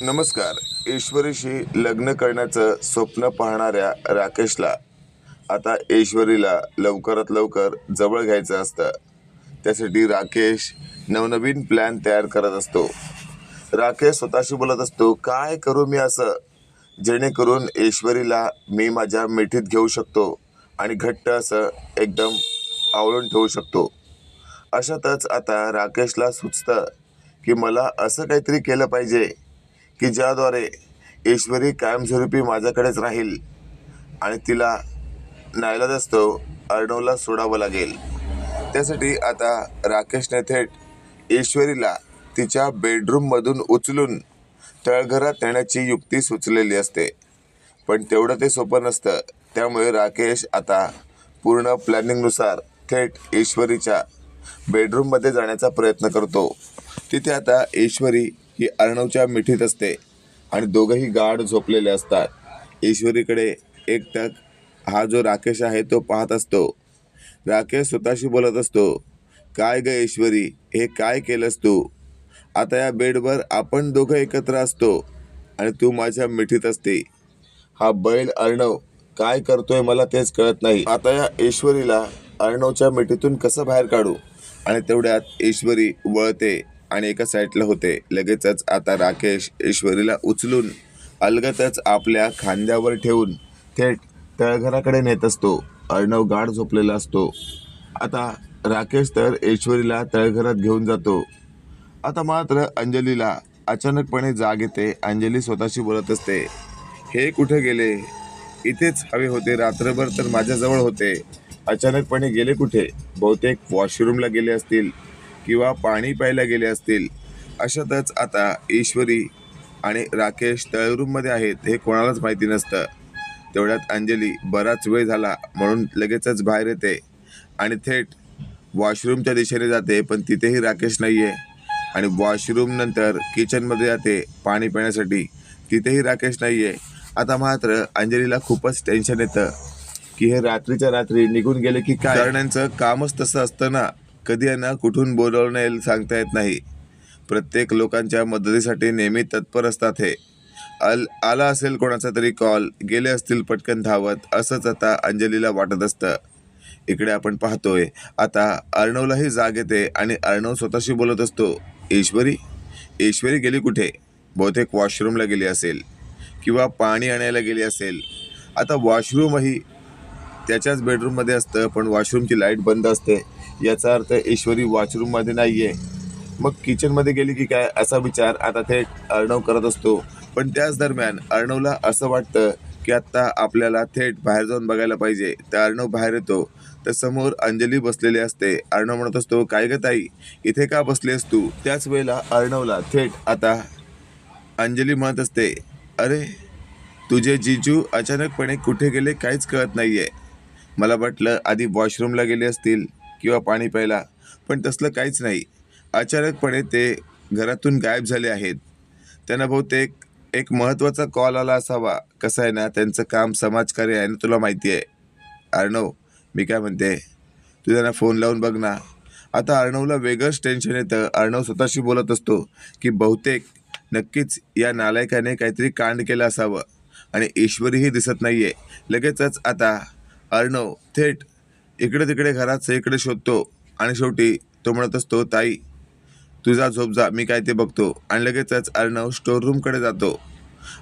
नमस्कार. ईश्वरीशी लग्न करण्याचं स्वप्न पाहणाऱ्या राकेशला आता ईश्वरीला लवकरात लवकर जवळ घ्यायचं असतं. त्यासाठी राकेश नवनवीन प्लॅन तयार करत असतो. राकेश स्वतःशी बोलत असतो काय करू मी असं? जेणेकरून ईश्वरीला मी माझ्या मिठीत घेऊ शकतो आणि घट्ट असं एकदम आवळून ठेवू शकतो. अशातच आता राकेशला सुचतं की मला असं काहीतरी केलं पाहिजे. की ज्याद्वारे ईश्वरी कायमस्वरूपी माझ्याकडेच राहील आणि तिला नाईलाज असतो अर्णवला सोडावं लागेल. त्यासाठी आता राकेशने थेट ईश्वरीला तिच्या बेडरूममधून उचलून तळघरात नेण्याची युक्ती सुचलेली असते. पण तेवढं ते सोपं नसतं. त्यामुळे राकेश आता पूर्ण प्लॅनिंगनुसार थेट ईश्वरीच्या बेडरूममध्ये जाण्याचा प्रयत्न करतो. तिथे आता ईश्वरी ही अर्णवच्या मिठीत असते आणि दोघंही गाढ झोपलेले असतात. ईश्वरीकडे एकटक हा जो राकेश आहे तो पाहत असतो. राकेश स्वतःशी बोलत असतो काय ग ईश्वरी हे काय केलंस तू? आता या बेडवर आपण दोघं एकत्र असतो आणि तू माझ्या मिठीत असते. हा बैल अर्णव काय करतोय मला तेच कळत नाही. आता या ईश्वरीला अर्णवच्या मिठीतून कसं बाहेर काढू? आणि तेवढ्यात ईश्वरी वळते. आणि एका साईडला होते. लगेचच आता राकेश ईश्वरीला उचलून अलगतच आपल्या खांद्यावर ठेवून थेट तळघराकडे नेत असतो. अर्णव गाढ झोपलेला असतो. आता राकेश तर ईश्वरीला तळघरात घेऊन जातो. आता मात्र अंजलीला अचानकपणे जाग येते. अंजली स्वतःशी बोलत असते. हे कुठे गेले? इथेच हवे होते. रात्रभर तर माझ्याजवळ होते. अचानकपणे गेले कुठे? बहुतेक वॉशरूमला गेले असतील. किंवा पाणी प्यायला गेले असतील अशातच आता ईश्वरी आणि राकेश तळरूममध्ये आहेत हे कोणालाच माहिती नसतं. तेवढ्यात अंजली बराच वेळ झाला म्हणून लगेचच बाहेर येते आणि थेट वॉशरूमच्या दिशेने जाते पण तिथेही राकेश नाही आहे आणि वॉशरूम नंतर किचनमध्ये जाते पाणी पिण्यासाठी. तिथेही राकेश नाही आहे आता मात्र अंजलीला खूपच टेन्शन येतं की हे रात्रीच्या रात्री निघून गेले की काय? करण्याचं कामच तसं असतं ना. कधी यांना कुठून बोलवणं येईल सांगता येत नाही. प्रत्येक लोकांच्या मदतीसाठी नेहमी तत्पर असतात हे. अल आला असेल कोणाचा तरी कॉल गेले असतील पटकन धावत असंच आता अंजलीला वाटत असतं. इकडे आपण पाहतोय आता अर्णवलाही जाग येते आणि अर्णव स्वतःशी बोलत असतो. ईश्वरी ईश्वरी गेली कुठे? बहुतेक वॉशरूमला गेली असेल किंवा पाणी आणायला गेली असेल. आता वॉशरूमही त्याच्याच बेडरूममध्ये असतं पण वॉशरूमची लाइट बंद असते. याचा अर्थ ईश्वरी वॉशरूममध्ये नाही आहे मग किचनमध्ये गेली की काय? असा विचार आता थेट अर्णव करत असतो. पण त्याच दरम्यान अर्णवला असं वाटतं की आत्ता आपल्याला थेट बाहेर जाऊन बघायला पाहिजे. तर अर्णव बाहेर येतो. तर समोर अंजली बसलेली असते. अर्णव म्हणत असतो काय ग ताई? इथे का बसलीस तू? त्याच वेळेला अर्णवला थेट आता अंजली म्हणत असते अरे तुझे जिजू अचानकपणे कुठे गेले काहीच कळत नाही आहे मला वाटलं आधी वॉशरूमला गेले असतील. किंवा पाणी प्यायला. पण तसलं काहीच नाही. अचानकपणे ते घरातून गायब झाले आहेत. त्यांना बहुतेक एक महत्त्वाचा कॉल आला असावा. कसं आहे ना त्यांचं काम समाजकार्य आहे ना तुला माहिती आहे. अर्णव मी काय म्हणते? तू त्यांना फोन लावून बघ ना. आता अर्णवला वेगळंच टेन्शन येतं. अर्णव स्वतःशी बोलत असतो की बहुतेक नक्कीच या नालायकाने काहीतरी कांड केलं असावं. आणि ईश्वरीही दिसत नाही आहे लगेचच आता अर्णव थेट इकडे तिकडे घरात इकडे शोधतो आणि शेवटी तो म्हणत असतो ताई तुझा झोप जा मी काय ते बघतो. आणि लगेचच अर्णव स्टोर रूमकडे जातो.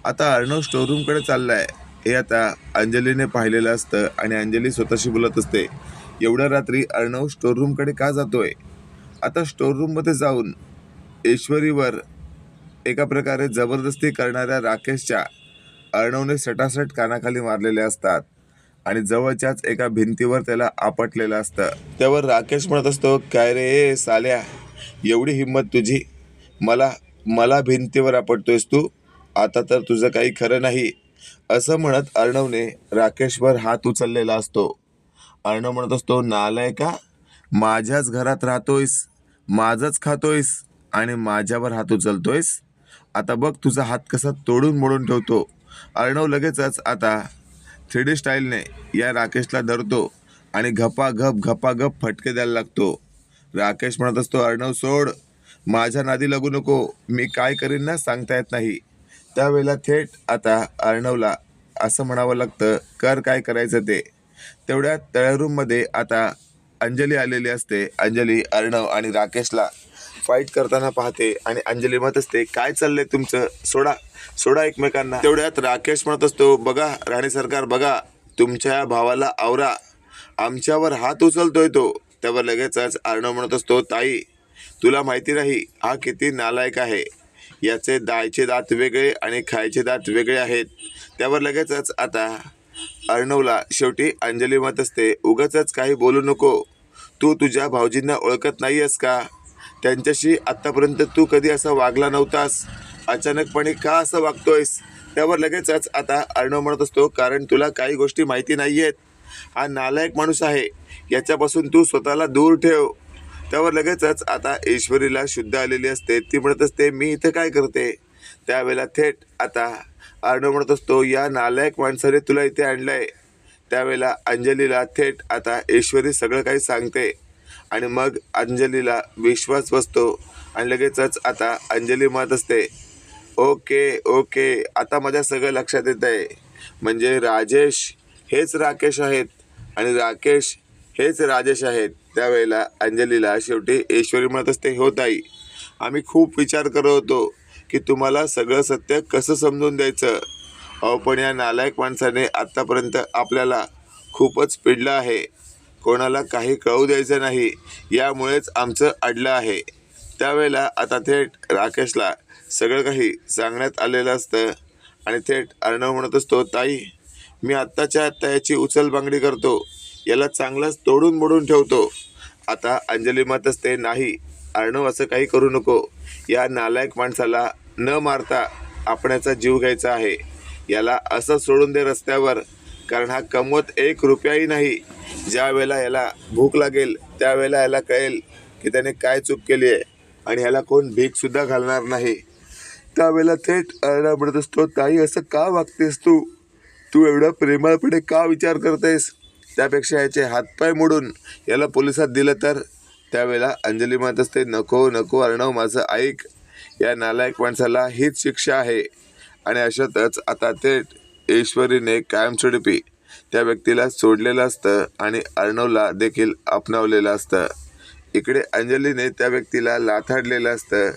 आता अर्णव स्टोर रूमकडे चाललाय. हे आता अंजलीने पाहिलेलं असतं आणि अंजली स्वतःशी बोलत असते एवढ्या रात्री अर्णव स्टोररूमकडे का जातोय? आता स्टोर रूममध्ये जाऊन ईश्वरीवर एका प्रकारे जबरदस्ती करणाऱ्या राकेशच्या अर्णवने सटासट कानाखाली मारलेल्या असतात. आणि जवळच्याच एका भिंतीवर त्याला आपटलेलं असतं. त्यावर राकेश म्हणत असतो काय रे साल्या एवढी हिंमत तुझी? मला मला भिंतीवर आपटतोयस तू? आता तर तुझं काही खरं नाही. असं म्हणत अर्णवने राकेशवर हात उचललेला असतो. अर्णव म्हणत असतो नालाय का? माझ्याच घरात राहतोयस माझंच खातोयस आणि माझ्यावर हात उचलतोयस? आता बघ तुझा हात कसा तोडून मोडून ठेवतो. अर्णव लगेचच आता थ्री डी स्टाईलने या राकेशला धरतो आणि घपाघप घपाघप फटके द्यायला लागतो. राकेश म्हणत असतो अर्णव सोड. माझ्या नादी लागू नको. मी काय करीन ना सांगता येत नाही. त्यावेळेला थेट आता अर्णवला असं म्हणावं लागतं कर काय करायचं ते. तेवढ्या तळ्यारूममध्ये आता अंजली आलेली असते. अंजली अर्णव आणि राकेशला फाईट करताना पाहते आणि अंजली म्हणत असते काय चाललंय तुमचं? सोडा सोडा एकमेकांना. तेवढ्यात राकेश म्हणत असतो बघा राणे सरकार बघा तुमच्या भावाला आवरा. आमच्यावर हात उचलतोय तो. त्यावर लगेचच अर्णव म्हणत असतो ताई तुला माहिती नाही हा किती नालायक आहे. याचे दायचे दात वेगळे आणि खायचे दात वेगळे आहेत. त्यावर लगेचच आता अर्णवला शेवटी अंजली मत असते उगाच काही बोलू नको. तू तुझ्या भाऊजींना ओळखत नाही आहेस का? त्यांच्याशी आत्तापर्यंत तू कधी असा वागला नव्हतास? अचानकपणे का असं वागतोयस? त्यावर लगेचच आता अर्णव म्हणत असतो कारण तुला काही गोष्टी माहिती नाही आहेत हा नालायक माणूस आहे. याच्यापासून तू स्वतःला दूर ठेव. त्यावर लगेचच आता ईश्वरीला शुद्ध आलेली असते. ती म्हणत असते मी इथं काय करते? त्यावेळेला थेट आता अर्णव म्हणत असतो या नालायक माणसाने तुला इथे आणलंय. त्यावेळेला अंजलीला थेट आता ईश्वरी सगळं काही सांगते. आणि मग अंजलीला विश्वास बसतो आणि लगेचच आता अंजली म्हणत असते ओके ओके आता माझ्या सगळं लक्षात येत आहे म्हणजे राजेश हेच राकेश आहेत आणि राकेश हेच राजेश आहेत. त्यावेळेला अंजलीला शेवटी ईश्वरी म्हणत असते हो ताई आम्ही खूप विचार करत होतो की तुम्हाला सगळं सत्य कसं समजून द्यायचं? अहो पण या नालायक माणसाने आत्तापर्यंत आपल्याला खूपच पिडलं आहे. कोणाला काही कळू द्यायचं नाही यामुळेच आमचं अडलं आहे. त्यावेळेला आता थेट राकेशला सगळं काही सांगण्यात आलेलं असतं आणि थेट अर्णव म्हणत असतो ताई मी आत्ताच्या आत्ता याची उचलबांगडी करतो. याला चांगलंच तोडून मोडून ठेवतो. आता अंजली मत असते नाही अर्णव असं काही करू नको. या नालायक माणसाला न मारता आपण याचा जीव घ्यायचा आहे. याला असं सोडून दे रस्त्यावर. कारण हा कमवत एक रुपयाही नाही. ज्या वेळेला याला भूक लागेल त्यावेळेला याला कळेल की त्याने काय चूक केली आहे आणि ह्याला कोण भीकसुद्धा घालणार नाही. त्यावेळेला थेट अर्णव म्हणत असतो ताई असं का वागतेस तू? तू एवढं प्रेमळपणे का विचार करतेस? त्यापेक्षा याचे हातपाय मोडून याला पोलिसात दिलं तर? त्यावेळेला अंजली म्हणत असते नको नको अर्णव माझं ऐक. या नालायक माणसाला हीच शिक्षा आहे. आणि अशातच आता थेट ईश्वरीने कायमस्वरूपी त्या व्यक्तीला सोडलेलं असतं आणि अर्णवला देखील अपनावलेलं असतं. इकडे अंजलीने त्या व्यक्तीला लाथाडलेलं असतं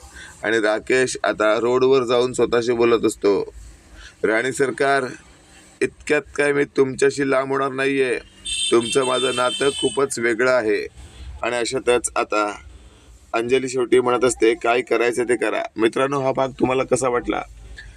आणि राकेश आता रोडवर जाऊन स्वतःशी बोलत असतो. राणी सरकार इतक्यात काय मी तुमच्याशी लांब होणार नाही आहे तुमचं माझं नातं खूपच वेगळं आहे. आणि अशातच आता अंजली शेवटी म्हणत असते काय करायचं ते करा. मित्रांनो हा भाग तुम्हाला कसा वाटला?